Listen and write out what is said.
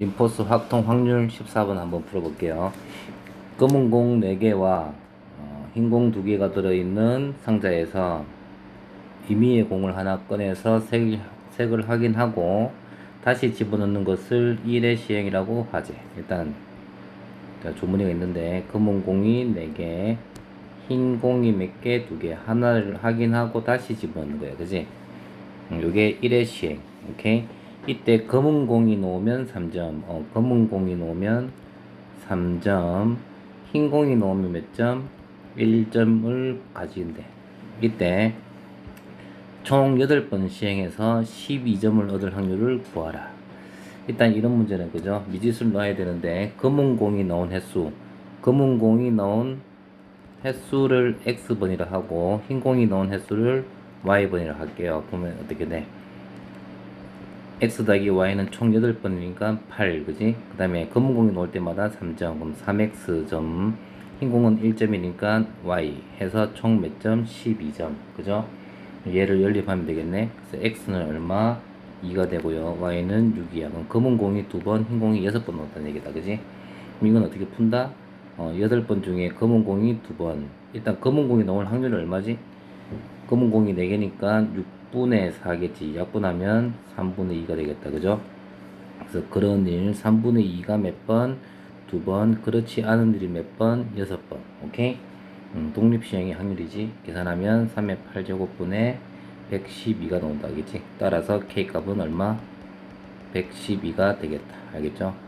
림포스 확통 확률 14번 한번 풀어볼게요. 검은 공 4개와 어, 흰공 2개가 들어있는 상자에서 임의의 공을 하나 꺼내서 색, 색을 확인하고 다시 집어넣는 것을 1의 시행이라고 하지. 일단 자, 조문이가 있는데 검은 공이 4개, 흰 공이 몇 개, 2개 하나를 확인하고 다시 집어넣는 거야. 그지? 음, 요게 1의 시행. 오케이? 이때 검은 공이 놓으면 3점, 어, 검은 공이 놓으면 3점, 흰 공이 놓으면 몇 점? 1점을 가지는데 이때 총 8번 시행해서 12점을 얻을 확률을 구하라. 일단 이런 문제는 그죠? 미지수를 넣어야 되는데 검은 공이 넣은 횟수, 검은 공이 넣은 횟수를 x번이라 하고 흰 공이 넣은 횟수를 y번이라 할게요. 보면 어떻게 돼? X 더하기 y는 총 8번이니까 8, 그지? 그 다음에 검은 공이 나올 때마다 3점, 그럼 3x 점, 흰 공은 1점이니까 y 해서 총 몇 점? 12점, 그죠? 얘를 연립하면 되겠네. 그래서 x는 얼마? 2가 되고요. y는 6이야. 그럼 검은 공이 2번, 흰 공이 6번 나왔다는 얘기다, 그지? 그럼 이건 어떻게 푼다? 어, 8번 중에 검은 공이 2번. 일단 검은 공이 나올 확률이 얼마지? 검은 공이 4개니까 6분의 4겠지. 약분하면 3분의 2가 되겠다. 그죠? 그래서 그런 일 3분의 2가 몇 번? 두 번. 그렇지 않은 일이 몇 번? 여섯 번. 오케이? 음, 독립시행의 확률이지. 계산하면 3의 8제곱분의 112가 나온다. 알겠지? 따라서 K값은 얼마? 112가 되겠다. 알겠죠?